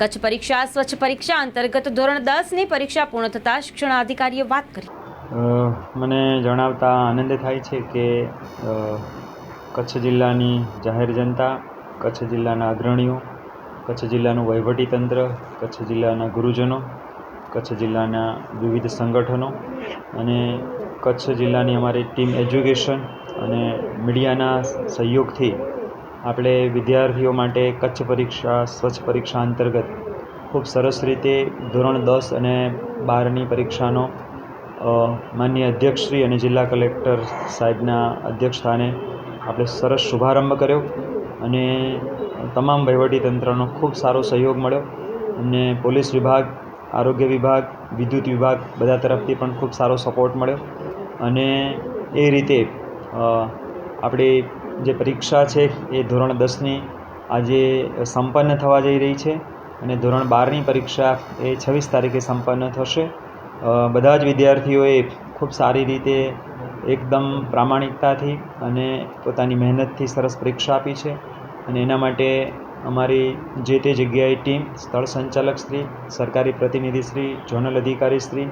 કચ્છ પરીક્ષા, સ્વચ્છ પરીક્ષા અંતર્ગત ધોરણ દસની પરીક્ષા પૂર્ણ થતાં શિક્ષણાધિકારીએ વાત કરી. મને જણાવતા આનંદ થાય છે કે કચ્છ જિલ્લાની જાહેર જનતા, કચ્છ જિલ્લાના અગ્રણીઓ, કચ્છ જિલ્લાનું વહીવટીતંત્ર, કચ્છ જિલ્લાના ગુરુજનો, કચ્છ જિલ્લાના વિવિધ સંગઠનો અને કચ્છ જિલ્લાની અમારી ટીમ એજ્યુકેશન અને મીડિયાના સહયોગથી આપણે વિદ્યાર્થીઓ માટે કચ્છ પરીક્ષા, સ્વચ્છ પરીક્ષા અંતર્ગત ખૂબ સરસ રીતે ધોરણ દસ અને બારની પરીક્ષાનો માન્ય અધ્યક્ષશ્રી અને જિલ્લા કલેક્ટર સાહેબના અધ્યક્ષસ્થાને આપણે સરસ શુભારંભ કર્યો અને તમામ વહીવટીતંત્રનો ખૂબ સારો સહયોગ મળ્યો અને પોલીસ વિભાગ, આરોગ્ય વિભાગ, વિદ્યુત વિભાગ બધા તરફથી પણ ખૂબ સારો સપોર્ટ મળ્યો અને એ રીતે આપણી જે પરીક્ષા છે એ ધોરણ દસની આજે સંપન્ન થવા જઈ રહી છે અને ધોરણ બારની પરીક્ષા એ છવ્વીસ તારીખે સંપન્ન થશે. બધા જ વિદ્યાર્થીઓએ ખૂબ સારી રીતે એકદમ પ્રામાણિકતાથી અને પોતાની મહેનતથી સરસ પરીક્ષા આપી છે અને એના માટે અમારી જે તે જગ્યાએ ટીમ, સ્થળ સંચાલક શ્રી, સરકારી પ્રતિનિધિશ્રી ઝોનલ અધિકારીશ્રી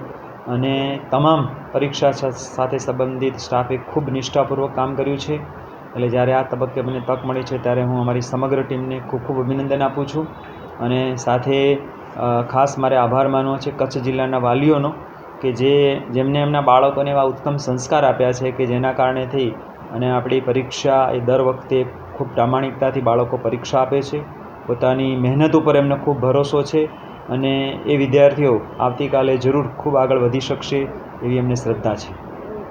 અને તમામ પરીક્ષા સાથે સંબંધિત સ્ટાફે ખૂબ નિષ્ઠાપૂર્વક કામ કર્યું છે. એટલે જ્યારે આ તબક્કે મને તક મળી છે ત્યારે હું અમારી સમગ્ર ટીમને ખૂબ ખૂબ અભિનંદન આપું છું અને સાથે ખાસ મારે આભાર માનવો છે કચ્છ જિલ્લાના વાલીઓનો કે જે, જેમને એમના બાળકોને એવા ઉત્તમ સંસ્કાર આપ્યા છે કે જેના કારણેથી અને આપણી પરીક્ષા એ દર વખતે ખૂબ પ્રામાણિકતાથી બાળકો પરીક્ષા આપે છે. પોતાની મહેનત ઉપર એમને ખૂબ ભરોસો છે અને એ વિદ્યાર્થીઓ આવતીકાલે જરૂર ખૂબ આગળ વધી શકશે એવી એમને શ્રદ્ધા છે.